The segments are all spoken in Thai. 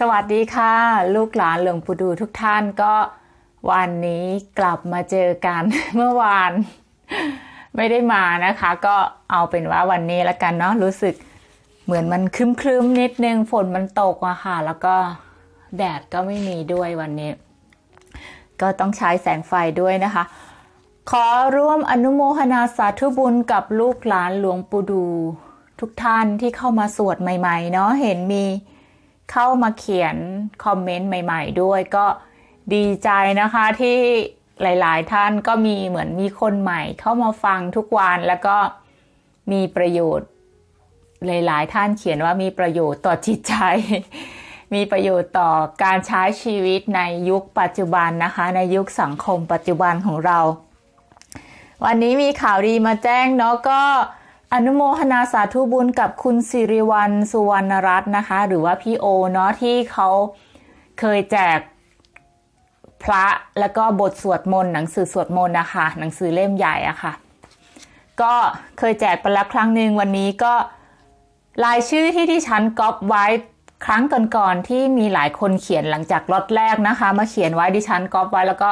สวัสดีค่ะ ลูกหลานหลวงปู่ดูทุกท่านก็วันนี้กลับมาเจอกัน เมื่อวาน ไม่ได้มานะคะ ก็เอาเป็นว่าวันนี้ล้วกันเนาะรู้สึกเหมือนมันครึ้มๆนิดนึงฝนมันตกอะค่ะ แล้วก็แดดก็ไม่มีด้วยวันนี้ ก็ต้องใช้แสงไฟด้วยนะคะ ขอร่วมอนุโมทนาสาธุบุญกับลูกหลานหลวงปู่ดู ทุกท่านที่เข้ามาสวดใหม่ ๆ เนาะเห็นมี เข้ามาเขียนคอมเมนต์ใหม่ ๆ ด้วยก็ดีใจนะคะที่หลาย ๆ ท่านก็มีเหมือนมีคนใหม่ เข้ามาฟังทุกวันแล้วก็มีประโยชน์ หลาย ๆ ท่านเขียนว่ามีประโยชน์ต่อจิตใจ มีประโยชน์ต่อการใช้ชีวิตในยุคปัจจุบันนะคะ ในยุคสังคมปัจจุบันของเรา วันนี้มีข่าวดีมาแจ้งเนาะก็ อนุโมทนาสาธุบุญกับคุณสิริวัลสุวรรณรัตน์นะคะ หรือว่าพี่โอเนาะที่เขาเคยแจกพระแล้วก็บทสวดมนต์หนังสือสวดมนต์นะคะ หนังสือเล่มใหญ่อะค่ะ ก็เคยแจกไปแล้วครั้งหนึ่งวันนี้ก็รายชื่อที่ที่ฉันก๊อปไว้ครั้งก่อนๆที่มีหลายคนเขียนหลังจากล็อตแรกนะคะ มาเขียนไว้ดิฉันก๊อปไว้แล้วก็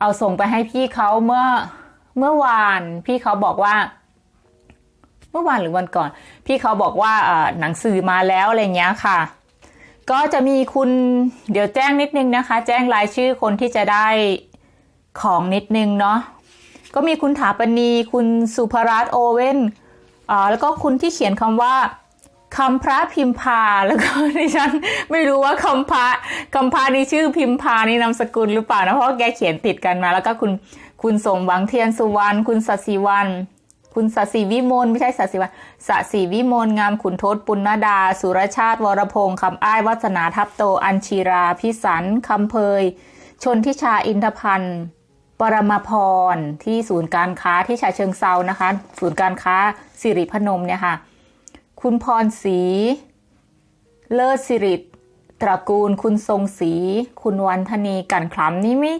เอาส่งไปให้พี่เขาเมื่อเมื่อวาน พี่เขาบอกว่า มื่อวานหรือวันก่อน พี่เขาบอกว่าหนังสือมาแล้วอะไรเงี้ยค่ะ ก็จะมีคุณเดี๋ยวแจ้งนิดนึงนะคะ แจ้งรายชื่อคนที่จะได้ของนิดนึงเนาะก็มีคุณถาปณีคุณสุภรัตน์โอเว่นอ่าแล้วก็คุณที่เขียนคำว่าคำพระพิมพาแล้วก็ดิฉันไม่รู้ว่าคำพระคำพระนี่ชื่อพิมพานี่นามสกุลหรือเปล่านะเพราะแกเขียนติดกันมา แล้วก็คุณคุณสมหวังเทียนสุวรรณคุณสัสิวัน คุณสัสิวิมลไม่ใช่สัสิวันสัสิวิมลงามขุนทศปุณณดา สุรชาติวรพงศ์คำอ้ายวัฒนาทับโต อัญชีราพิสันคำเพย ชนทิชาอินทพันธ์ปรมาพรที่ศูนย์การค้าที่ฉะเชิงเซานะคะ ศูนย์การค้าสิริพนมเนี่ยค่ะ คุณพรศรีเลิศสิริตระกูล คุณทรงศรีคุณวันธนีกันขำนี่ไม่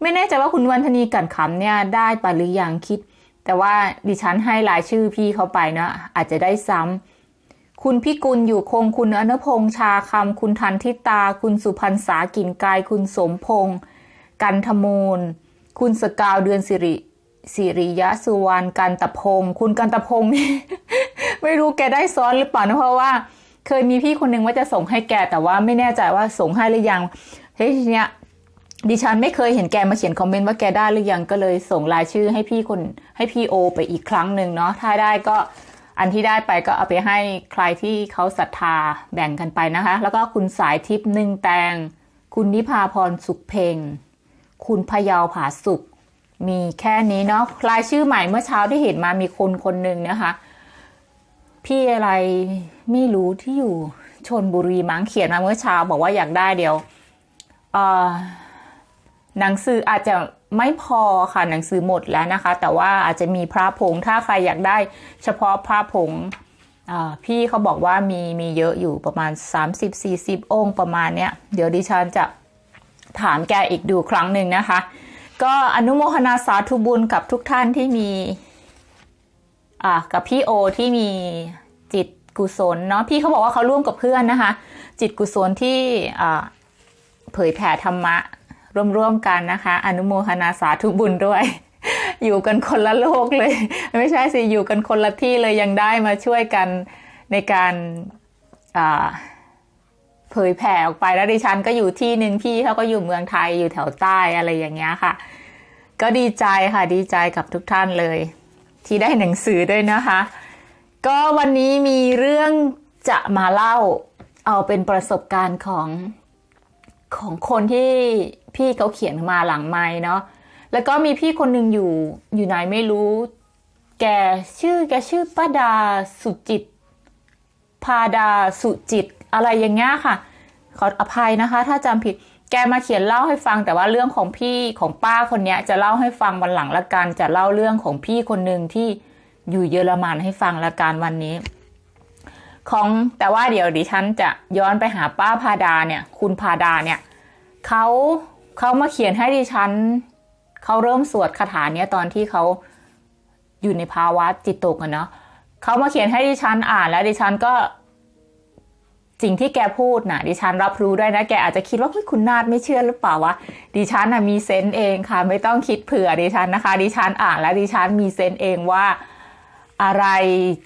ไม่แน่ใจว่าคุณวันธนีกันขำเนี่ยได้ปะหรือยังคิด แต่ว่าดิฉันให้รายชื่อพี่เขาไปเนาะอาจจะได้ซ้ำคุณพิกุลอยู่คงคุณอนุพงษ์ชาคำคุณทันทิตา คุณสุพรรณษากินกาย คุณสมพงษ์กันธมูล คุณสกาวเดือนสิริสิริยะสุวรรณกันตะพง คุณกันตะพงนี่ไม่รู้แกได้ซ้อนหรือเปล่านะเพราะว่า เคยมีพี่คนหนึ่งว่าจะส่งให้แกแต่ว่าไม่แน่ใจว่าส่งให้หรือยังเฮ้ยทีเนี้ย ดิฉันไม่เคยเห็นแกมาเขียนคอมเมนต์ว่าแกได้หรือยังก็เลยส่งรายชื่อให้พี่คนให้พี่โอ ไปอีกครั้งหนึ่งเนาะถ้าได้ก็อันที่ได้ไปก็เอาไปให้ใครที่เขาศรัทธาแบ่งกันไปนะคะ แล้วก็คุณสายทิพย์หนึ่งแตง คุณนิพาพรสุขเพงคุณพยาวผาสุข มีแค่นี้เนาะรายชื่อใหม่เมื่อเช้าที่เห็นมามีคนคนหนึ่งนะคะ พี่อะไรไม่รู้ที่อยู่ชนบุรีมั้งเขียนมาเมื่อเช้าบอกว่าอยากได้เดียวอ่า หนังสืออาจจะไม่พอค่ะหนังสือหมดแล้วนะคะ แต่ว่าอาจจะมีพระผงถ้าใครอยากได้เฉพาะพระผงพี่เขาบอกว่ามีมีเยอะอยู่ประมาณ 30-40 องค์ประมาณเนี้ยเดี๋ยวดิฉันจะถามแกอีกดูครั้งหนึ่งนะคะ ก็อนุโมทนาสาธุบุญกับทุกท่านที่มีอ่ากับพี่โอที่มีจิตกุศลเนาะพี่เขาบอกว่าเขาร่วมกับเพื่อนนะคะ จิตกุศลที่เผยแผ่ธรรมะ ร่วมๆกันนะคะ อนุโมทนาสาธุบุญด้วย อยู่กันคนละโลกเลย ไม่ใช่สิ อยู่กันคนละที่เลยยังได้มาช่วยกันในการเผยแผ่ออกไปแล้วดิฉันก็อยู่ที่หนึ่งพี่เขาก็อยู่เมืองไทยอยู่แถวใต้อะไรอย่างเงี้ยค่ะ ก็ดีใจค่ะดีใจกับทุกท่านเลย ที่ได้หนังสือด้วยนะคะ ก็วันนี้มีเรื่องจะมาเล่าเอาเป็นประสบการณ์ของ ของคนที่พี่เขาเขียนมาหลังไม้เนาะแล้วก็มีพี่คนหนึ่งอยู่อยู่ไหนไม่รู้ แกชื่อแกชื่อป้าดาสุจิต พาดาสุจิต อะไรอย่างเงี้ยค่ะ ขออภัยนะคะ ถ้าจำผิดแกมาเขียนเล่าให้ฟังแต่ว่าเรื่องของพี่ของป้าคนนี้จะเล่าให้ฟังวันหลังละกัน จะเล่าเรื่องของพี่คนหนึ่งที่อยู่เยอรมันให้ฟังละกันวันนี้ ของแต่ว่าเดี๋ยวดิฉันจะย้อนไปหาป้าพาดาเนี่ย คุณพาดาเนี่ยเขาเขามาเขียนให้ดิฉันเขาเริ่มสวดคาถาเนี้ยตอนที่เขาอยู่ในภาวะจิตตกอะเนาะเขามาเขียนให้ดิฉันอ่านแล้วดิฉันก็ สิ่งที่แกพูดนะดิฉันรับรู้ได้นะ แกอาจจะคิดว่าคุณนาดไม่เชื่อหรือเปล่าวะดิฉันนะมีเซนส์เองค่ะ ไม่ต้องคิดเผื่อดิฉันนะคะ ดิฉันอ่านแล้วดิฉันมีเซนส์เองว่า อะไร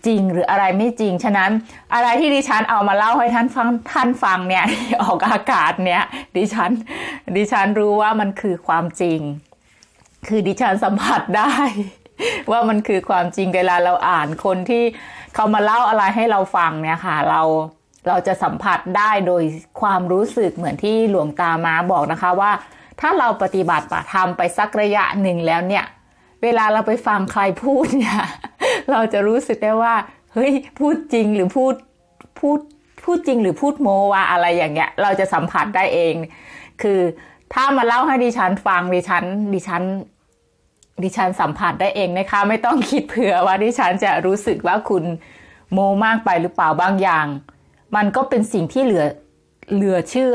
จริงหรืออะไรไม่จริง ฉะนั้นอะไรที่ดิฉันเอามาเล่าให้ท่านฟังท่านฟังเนี่ยออกอากาศเนี่ยดิฉันดิฉันรู้ว่ามันคือความจริง คือดิฉันสัมผัสได้ ว่ามันคือความจริงเวลาเราอ่านคนที่เขามาเล่าอะไรให้เราฟังเนี่ยค่ะเราเราจะสัมผัสได้โดยความรู้สึกเหมือนที่หลวงตามาบอกนะคะว่า ถ้าเราปฏิบัติปฏิธรรมไปสักระยะหนึ่งแล้วเนี่ย เวลาเราไปฟังใครพูดเนี่ย เราจะรู้สึกได้ว่า เฮ้ย พูดจริงหรือพูดพูดพูดจริงหรือพูดโมว่าอะไรอย่างเงี้ย เราจะสัมผัสได้เอง คือถ้ามาเล่าให้ดิฉันฟังดิฉัน ดิฉัน ดิฉันสัมผัสได้เองนะคะ ไม่ต้องคิดเผื่อว่าดิฉันจะรู้สึกว่าคุณโมมากไปหรือเปล่าบางอย่าง มันก็เป็นสิ่งที่เหลือเหลือเชื่อ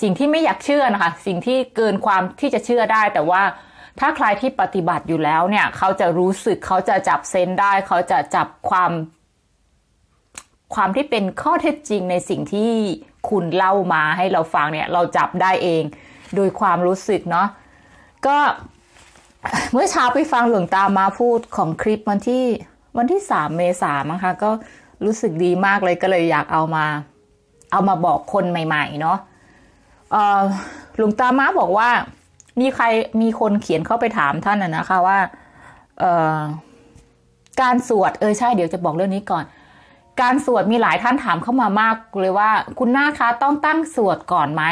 สิ่งที่ไม่อยากเชื่อนะคะ สิ่งที่เกินความที่จะเชื่อได้แต่ว่า ถ้าใครที่ปฏิบัติอยู่แล้วเนี่ย เขาจะรู้สึกเขาจะจับเซนได้ เขาจะจับความ ความที่เป็นข้อเท็จจริงในสิ่งที่คุณเล่ามาให้เราฟังเนี่ย เราจับได้เอง โดยความรู้สึกเนาะก็เมื่อเช้าไปฟังหลวงตามาพูดของคลิปวันที่วันที่สามเมษายนนะคะก็รู้สึกดีมากเลยก็เลยอยากเอามา เอามาบอกคนใหม่ ๆ เนาะหลวงตามาบอกว่า มีใครมีคนเขียนเข้าไปถามท่านนะนะคะว่าการสวดเออใช่เดี๋ยวจะบอกเรื่องนี้ก่อน การสวดมีหลายท่านถามเข้ามามากเลยว่า คุณหน้าคะต้องตั้งสวดก่อนไหม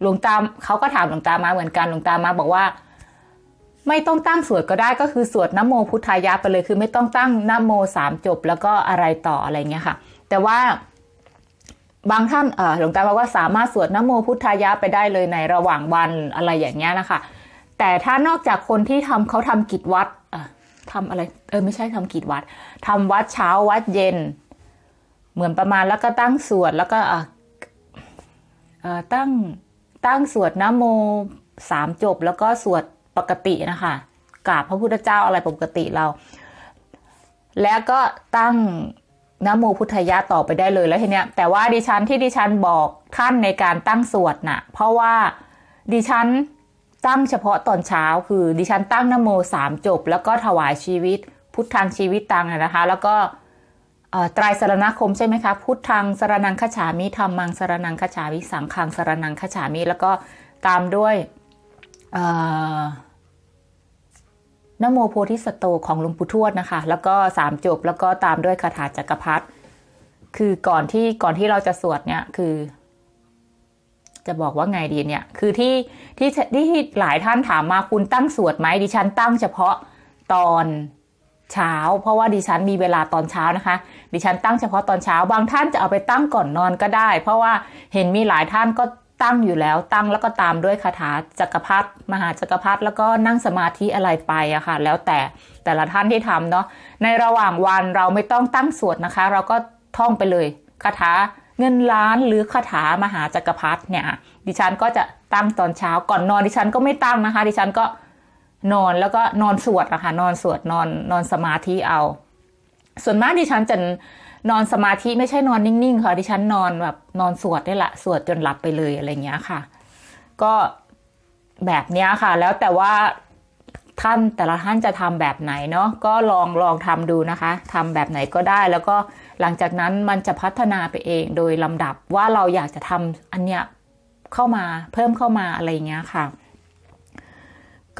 หลวงตาเขาก็ถามหลวงตามาเหมือนกันหลวงตามาบอกว่า ไม่ต้องตั้งสวดก็ได้ก็คือสวดนโมพุทธายะไปเลยคือ ไม่ต้องตั้งนโมสามจบแล้วก็อะไรต่ออะไรเงี้ยค่ะ แต่ว่า บางท่านหลวงตาบอกว่าสามารถสวดนโมพุทธายะไปได้เลยในระหว่างวันอะไรอย่างเงี้ยนะคะ แต่ถ้านอกจากคนที่ทำเขาทำกิจวัดทำอะไร เออไม่ใช่ทำกิจวัดทำวัดเช้าวัดเย็น เหมือนประมาณแล้วก็ตั้งสวดแล้วก็ตั้งตั้งสวดนโมสามจบ แล้วก็สวดปกตินะคะกราบพระพุทธเจ้าอะไรปกติเรา แล้วก็ตั้ง นโมพุทธยะต่อไปได้เลยแล้วทีเนี้ยแต่ว่าดิฉันที่ดิฉันบอกท่านในการตั้งสวดน่ะ เพราะว่าดิฉันตั้งเฉพาะตอนเช้าคือ ดิฉันตั้งนโมสามจบ แล้วก็ถวายชีวิต พุทธังชีวิตตังนะคะ แล้วก็ตรายสรณคมใช่ไหมคะ พุทธังสรนังขฉามิธรรมังสรนังขฉามิสังขังสรนังขฉามิแล้วก็ตามด้วย นโมโพธิสตโตของหลวงปู่ทวดนะคะ แล้วก็สามจบแล้วก็ตามด้วยคาถาจักรพรรดิคือก่อนที่ก่อนที่เราจะสวดเนี่ยคือ จะบอกว่าไงดีเนี่ย คือที่ที่ที่หลายท่านถามมาคุณตั้งสวดไหมดิฉันตั้งเฉพาะตอนเช้า เพราะว่าดิฉันมีเวลาตอนเช้านะคะ ดิฉันตั้งเฉพาะตอนเช้า บางท่านจะเอาไปตั้งก่อนนอนก็ได้ เพราะว่าเห็นมีหลายท่านก็ ตั้งอยู่แล้วตั้งแล้วก็ตามด้วยคาถาจักรพรรดิมหาจักรพรรดิแล้วก็นั่งสมาธิอะไรไปอะค่ะ แล้วแต่แต่ละท่านที่ทำเนาะในระหว่างวันเราไม่ต้องตั้งสวดนะคะ เราก็ท่องไปเลยคาถาเงินล้านหรือคาถามหาจักรพรรดิเนี่ย ดิฉันก็จะตั้งตอนเช้าก่อนนอนดิฉันก็ไม่ตั้งนะคะ ดิฉันก็นอนแล้วก็นอนสวดนะคะนอนสวดนอนนอนสมาธิเอา ส่วนมากดิฉันจะ นอนสมาธิไม่ใช่นอนนิ่งๆค่ะดิฉันนอนแบบนอนสวดได้ละสวดจนหลับไปเลยอะไรเงี้ยค่ะ ก็แบบเนี้ยค่ะ แล้วแต่ว่าท่านแต่ละท่านจะทำแบบไหนเนาะก็ลองลองทำดูนะคะทำแบบไหนก็ได้แล้วก็หลังจากนั้นมันจะพัฒนาไปเองโดยลำดับว่าเราอยากจะทำอันเนี้ยเข้ามาเพิ่มเข้ามาอะไรเงี้ยค่ะ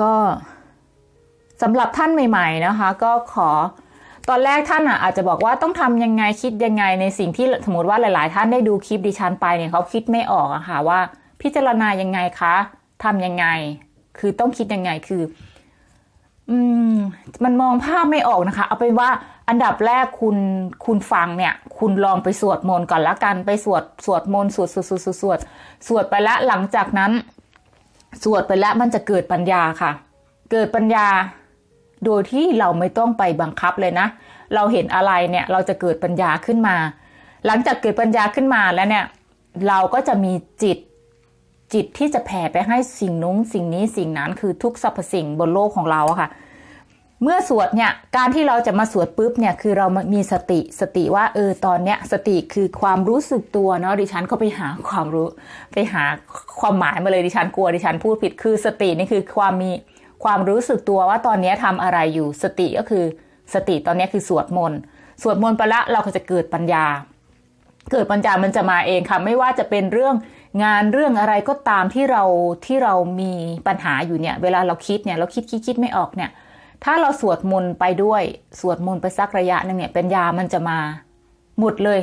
ก็สำหรับท่านใหม่ ๆนะคะ ก็ขอ ตอนแรกท่านอะอาจจะบอกว่าต้องทำยังไงคิดยังไงในสิ่งที่สมมติว่าหลาย ๆ ท่านได้ดูคลิปดิฉันไปเนี่ยเขาคิดไม่ออกอะค่ะว่า พิจารณายังไงคะทำยังไง คือต้องคิดยังไงคือ อืม มันมองภาพไม่ออกนะคะ เอาเป็นว่าอันดับแรกคุณคุณฟังเนี่ย คุณลองไปสวดมนต์ก่อนละกันไปสวดสวดมนต์สวดสวดสวดสวดสวดสวดไปล้วหลังจากนั้น สวดไปแล้วมันจะเกิดปัญญาค่ะ เกิดปัญญา โดยที่เราไม่ต้องไปบังคับเลยนะ เราเห็นอะไรเนี่ยเราจะเกิดปัญญาขึ้นมา หลังจากเกิดปัญญาขึ้นมาแล้วเนี่ยเราก็จะมีจิตจิตที่จะแผ่ไปให้สิ่งนู้นสิ่งนี้สิ่งนั้นคือทุกสรรพสิ่งบนโลกของเราค่ะ เมื่อสวดเนี่ยการที่เราจะมาสวดปุ๊บเนี่ยคือเรามีสติสติว่าเออตอนเนี้ยสติคือความรู้สึกตัวเนาะดิฉันก็ไปหาความรู้ ไปหาความหมายมาเลยดิฉันกลัวดิฉันพูดผิดคือสตินี่คือความมี ความรู้สึกตัวว่าตอนนี้ทำอะไรอยู่สติก็คือ สติตอนนี้คือสวดมนต์สวดมนต์ไปละเราก็จะเกิดปัญญา เกิดปัญญามันจะมาเองค่ะไม่ว่าจะเป็นเรื่องงานเรื่องอะไรก็ตามที่เราที่เรามีปัญหาอยู่เนี่ย เวลาเราคิดเนี่ยเราคิดคิดคิดไม่ออกเนี่ย ถ้าเราสวดมนต์ไปด้วยสวดมนต์ไปสักระยะหนึ่งเนี่ยปัญญามันจะมาหมดเลย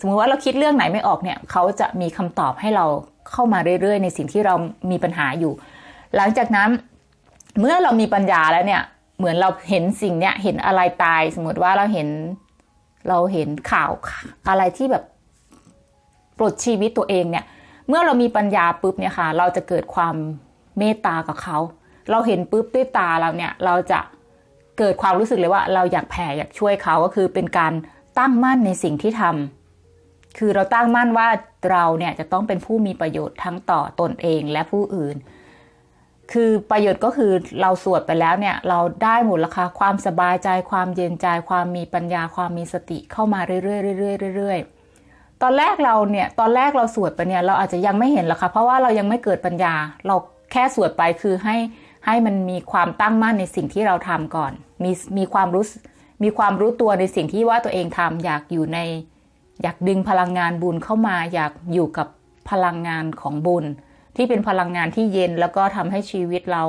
สมมติว่าเราคิดเรื่องไหนไม่ออกเนี่ยเขาจะมีคำตอบให้เราเข้ามาเรื่อยๆ ในสิ่งที่เรามีปัญหาอยู่ หลังจากนั้น เมื่อเรามีปัญญาแล้วเนี่ย เหมือนเราเห็นสิ่งเนี้ยเห็นอะไรตาย สมมติว่าเราเห็นเราเห็นข่าวอะไรที่แบบปลดชีวิตตัวเองเนี่ย เมื่อเรามีปัญญาปุ๊บเนี่ยค่ะ เราจะเกิดความเมตตากับเขา เราเห็นปุ๊บด้วยตาเราเนี่ย เราจะเกิดความรู้สึกเลยว่า เราอยากแผ่อยากช่วยเขาก็คือเป็นการตั้งมั่นในสิ่งที่ทำคือเราตั้งมั่นว่าเราเนี่ยจะต้องเป็นผู้มีประโยชน์ทั้งต่อตนเองและผู้อื่น คือประโยชน์ก็คือเราสวดไปแล้วเนี่ยเราได้หมดละค่ะความสบายใจความเย็นใจ ความมีปัญญาความมีสติเข้ามาเรื่อยๆเรื่อยๆเรื่อยๆตอนแรกเราเนี่ยตอนแรกเราสวดไปเนี่ยเราอาจจะยังไม่เห็นหรอกค่ะเพราะว่าเรายังไม่เกิดปัญญา เราแค่สวดไปคือให้ให้มันมีความตั้งมั่นในสิ่งที่เราทำก่อน มีมีความรู้มีความรู้ตัวในสิ่งที่ว่าตัวเองทำอยากอยู่ใน อยากดึงพลังงานบุญเข้ามาอยากอยู่กับพลังงานของบุญ ที่เป็นพลังงานที่เย็นแล้วก็ทำให้ชีวิตเรา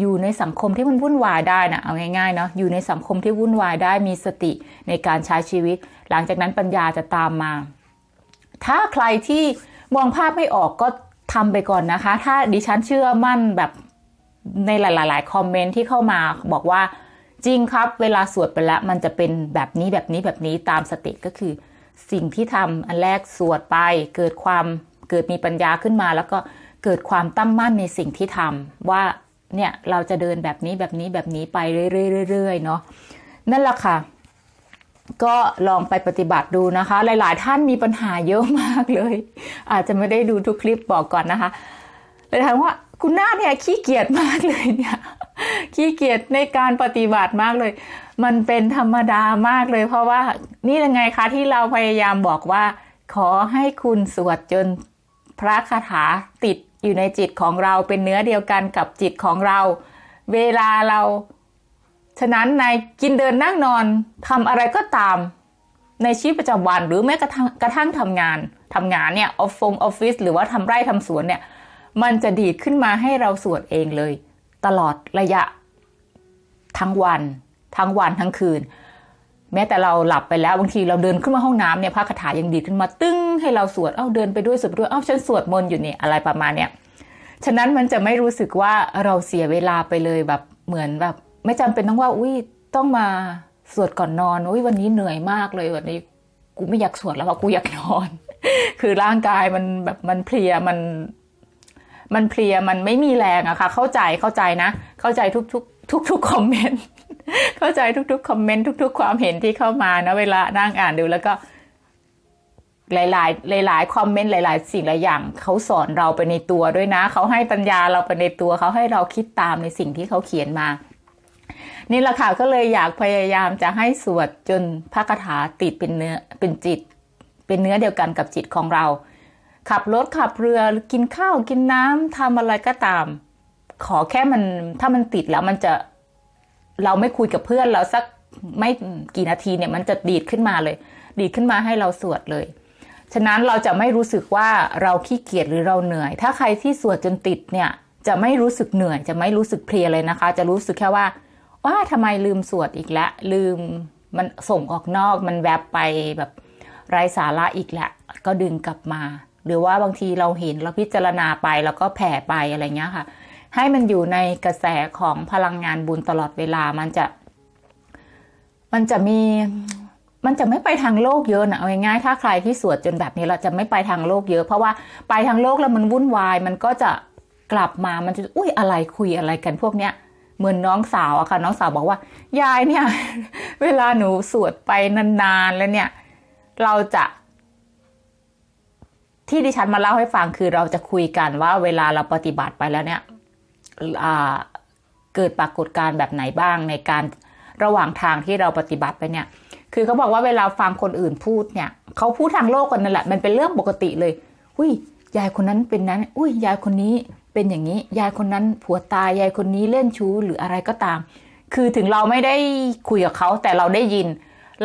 อยู่ในสังคมที่มันวุ่นวายได้นะเอาง่ายๆเนาะอยู่ในสังคมที่วุ่นวายได้มีสติในการใช้ชีวิต หลังจากนั้นปัญญาจะตามมา ถ้าใครที่มองภาพไม่ออกก็ทำไปก่อนนะคะ ถ้าดิฉันเชื่อมั่นแบบในหลาย ๆ คอมเมนต์ที่เข้ามาบอกว่าจริงครับ เวลาสวดไปแล้วมันจะเป็นแบบนี้แบบนี้แบบนี้ตามสติก็คือ สิ่งที่ทำอันแรกสวดไปเกิดความ เกิดมีปัญญาขึ้นมา แล้วก็เกิดความตั้งมั่นในสิ่งที่ทำว่าเนี่ยเราจะเดินแบบนี้แบบนี้แบบนี้ไปเรื่อยๆเนาะนั่นแหละค่ะ ก็ลองไปปฏิบัติดูนะคะ หลายๆ ท่านมีปัญหาเยอะมากเลย อาจจะไม่ได้ดูทุกคลิปบอกก่อนนะคะเลยถามว่าคุณหน้าเนี่ยขี้เกียจมากเลยเนี่ยขี้เกียจในการปฏิบัติมากเลย มันเป็นธรรมดามากเลย เพราะว่านี่ยังไงคะที่เราพยายามบอกว่า ขอให้คุณสวดจน พระคาถาติดอยู่ในจิตของเราเป็นเนื้อเดียวกันกับจิตของเรา เวลาเรา ฉะนั้นในกินเดินนั่งนอนทำอะไรก็ตาม ในชีวิตประจำวันหรือแม้กระทั่งกระทั่งทำงานทำงานเนี่ยออฟฟงออฟฟิศหรือว่าทำไร่ทำสวนเนี่ยมันจะดีดขึ้นมาให้เราสวดเองเลย ตลอดระยะ ทั้งวัน ทั้งวันทั้งคืน แม้แต่เราหลับไปแล้วบางทีเราเดินขึ้นมาห้องน้ำเนี่ยพระคาถายังดีขึ้นมาตึ้งให้เราสวดเอ้าเดินไปด้วยสวดไปด้วยเอ้าฉันสวดมนต์อยู่เนี่ยอะไรประมาณเนี้ยฉะนั้นมันจะไม่รู้สึกว่าเราเสียเวลาไปเลยแบบเหมือนแบบ ไม่จำเป็นต้องว่าอุ้ยต้องมาสวดก่อนนอนอุ้ยวันนี้เหนื่อยมากเลยวันนี้กูไม่อยากสวดแล้วว่ากูอยากนอน คือร่างกายมันแบบมันเพลียมัน มันเพลียมันไม่มีแรงอะค่ะ เข้าใจเข้าใจนะ เข้าใจทุกทุกทุกทุกคอมเมนต์ เข้าใจทุกๆคอมเมนต์ทุก ๆ ความเห็นที่เข้ามานะเวลานั่งอ่านดูแล้วก็ หลาย ๆ หลาย ๆ คอมเมนต์หลาย ๆ สิ่งหลายอย่างเขาสอนเราไปในตัวด้วยนะ เขาให้ปัญญาเราไปในตัวเขาให้เราคิดตามในสิ่งที่เขาเขียนมา นี่แหละค่ะก็เลยอยากพยายามจะให้สวดจนพระคาถาติดเป็นเนื้อเป็นจิต เป็นเนื้อเดียวกันกับจิตของเรา ขับรถขับเรือกินข้าวกินน้ำทำอะไรก็ตาม ขอแค่มันถ้ามันติดแล้วมันจะ เราไม่คุยกับเพื่อนเราสักไม่กี่นาทีเนี่ยมันจะดีดขึ้นมาเลย ดีดขึ้นมาให้เราสวดเลย ฉะนั้นเราจะไม่รู้สึกว่าเราขี้เกียจหรือเราเหนื่อย ถ้าใครที่สวดจนติดเนี่ยจะไม่รู้สึกเหนื่อย จะไม่รู้สึกเพลียเลยนะคะ จะรู้สึกแค่ว่าว่าทำไมลืมสวดอีกแล้วลืมมันส่งออกนอกมันแวบไปแบบไร้สาระอีกแหละก็ดึงกลับมา หรือว่าบางทีเราเห็นเราพิจารณาไปแล้วก็แผ่ไปอะไรเงี้ยค่ะ ให้มันอยู่ในกระแสของพลังงานบุญตลอดเวลามันจะ มันจะมีมันจะไม่ไปทางโลกเยอะนะเอาง่ายๆถ้าใครที่สวดจนแบบนี้เราจะไม่ไปทางโลกเยอะ เพราะว่าไปทางโลกแล้วมันวุ่นวาย มันก็จะกลับมามันจะอุ้ยอะไรคุยอะไรกันพวกเนี้ยเหมือนน้องสาวอะค่ะน้องสาวบอกว่า ยายเนี่ย เวลาหนูสวดไปนานๆแล้วเนี่ย เราจะ ที่ดิฉันมาเล่าให้ฟังคือเราจะคุยกันว่าเวลาเราปฏิบัติไปแล้วเนี่ย เกิดปรากฏการณ์แบบไหนบ้างในการระหว่างทางที่เราปฏิบัติไปเนี่ย คือเขาบอกว่าเวลาฟังคนอื่นพูดเนี่ยเขาพูดทางโลกกันนั่นแหละ มันเป็นเรื่องปกติเลย อุ้ย ยายคนนั้นเป็นนั้น อุ้ย ยายคนนี้เป็นอย่างนี้ ยายคนนั้นผัวตาย ยายคนนี้เล่นชู้หรืออะไรก็ตาม คือถึงเราไม่ได้คุยกับเขาแต่เราได้ยิน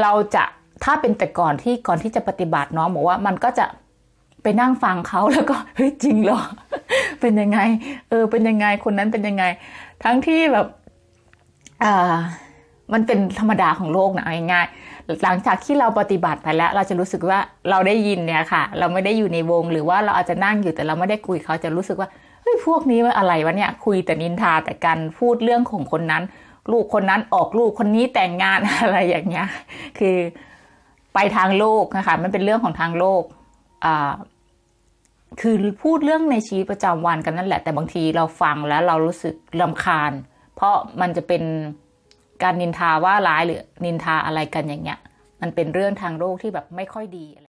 เราจะถ้าเป็นแต่ก่อนที่ก่อนที่จะปฏิบัติน้องบอกว่ามันก็จะไปนั่งฟังเขาแล้วก็เฮ้ยจริงเหรอ เป็นยังไง เออ เป็นยังไง คนนั้นเป็นยังไง ทั้งที่แบบ อ่า มันเป็นธรรมดาของโลกนะเอาง่ายๆหลังจากที่เราปฏิบัติไปแล้ว เราจะรู้สึกว่าเราได้ยินเนี่ยค่ะ เราไม่ได้อยู่ในวง หรือว่าเราอาจจะนั่งอยู่แต่เราไม่ได้คุยเขาจะรู้สึกว่าเฮ้ยพวกนี้มันอะไรวะเนี่ย คุยแต่นินทาแต่กันพูดเรื่องของคนนั้น ลูกคนนั้นออกลูกคนนี้แต่งงานอะไรอย่างเงี้ย คือไปทางโลกนะคะ มันเป็นเรื่องของทางโลกอ่า คือพูดเรื่องในชีวิตประจำวันกันนั่นแหละ แต่บางทีเราฟังแล้วเรารู้สึกลำคาญ เพราะมันจะเป็นการนินทาว่าร้ายหรือนินทาอะไรกันอย่างเงี้ย มันเป็นเรื่องทางโลกที่แบบไม่ค่อยดี